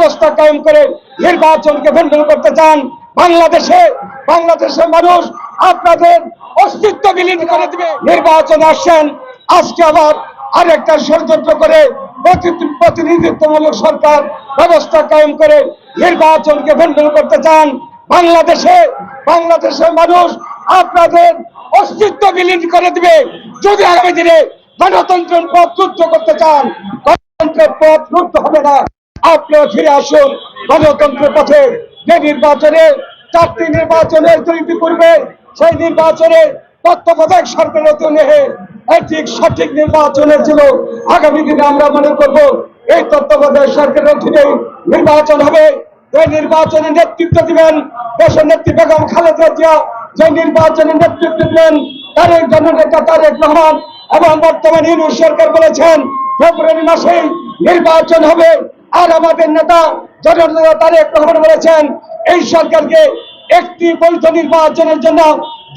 ব্যবস্থা কায়েম করে নির্বাচনকে ভণ্ডন করতে চান বাংলাদেশে। বাংলাদেশের মানুষ আপনাদের অস্তিত্ব বিলীন করে দিবে। নির্বাচন আসছেন আজকে আবার আরেকটা ষড়যন্ত্র করে প্রতিনিধিত্বমূলক সরকার ব্যবস্থা কায়েম করে নির্বাচনকে ভণ্ডন করতে চান বাংলাদেশে। বাংলাদেশের মানুষ আপনাদের অস্তিত্ব বিলীন করে দিবে। যদি আগামী দিনে গণতন্ত্রের পথ করতে চান, গণতন্ত্রের পথ রুদ্ধ হবে না। আপনারা ফিরে আসুন। গণতন্ত্রের পথে যে নির্বাচনে, চারটি নির্বাচনের দুইটি পূর্বে, সেই নির্বাচনে তত্ত্বাবধায়ক সরকারের অধীনে এটি সঠিক নির্বাচনের ছিল। আগামী দিনে আমরা মনে করব, এই তত্ত্বাবধায়ক সরকারের অধীনে নির্বাচন হবে। এই নির্বাচনে নেতৃত্ব দিবেন, দেশের নেত্রী বেগম খালেদা জিয়া, যে নির্বাচনে নেতৃত্ব দিবেন তারেক জননেতা তারেক রহমান এবং বর্তমান ইউনুস সরকার বলেছেন, ফেব্রুয়ারি মাসেই নির্বাচন হবে। আর আমাদের নেতা জননেতা তারেক রহমান বলেছেন, এই সরকারকে একটি বৈধ নির্বাচনের জন্য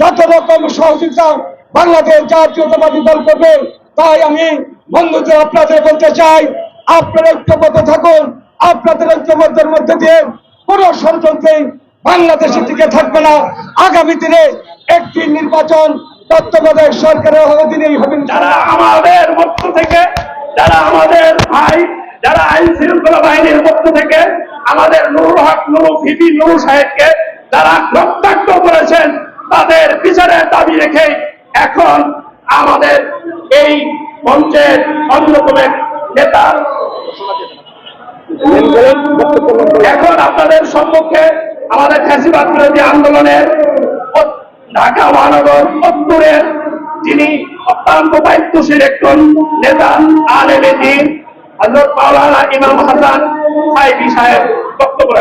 যত রকম সহযোগিতা বাংলাদেশ জাতীয়তাবাদী দল করবে, তাই আমি বন্ধুদের আপনাদের বলতে চাই, আপনারা ঐক্যবদ্ধ থাকুন, আপনাদের ঐক্যবদ্ধের মধ্যে দিয়ে কোনো ষড়যন্ত্রে বাংলাদেশের দিকে থাকবে না। আগামী দিনে একটি নির্বাচন তত্ত্বাবধায়ক সরকারের অধীনেই হবে। যারা আমাদের মধ্য থেকে, যারা আমাদের আইন শৃঙ্খলা বাহিনীর পক্ষ থেকে আমাদের নুরুল হক, নুরু ভিপি, নুরু সাহেবকে যারা রক্তাক্ত করেছেন, তাদের বিচারের দাবি রেখে এখন আমাদের এই মঞ্চের অন্যতম নেতা। এখন আপনাদের সম্মুখে আমাদের ফ্যাসিবাদ বিরোধী আন্দোলনের ঢাকা মহানগর উত্তরের যিনি অত্যন্ত দায়িত্বশীল একজন নেতা, আলেমে দিন হজরত মাওলানা ইমাম হাসান সাহেবী বক্তব্য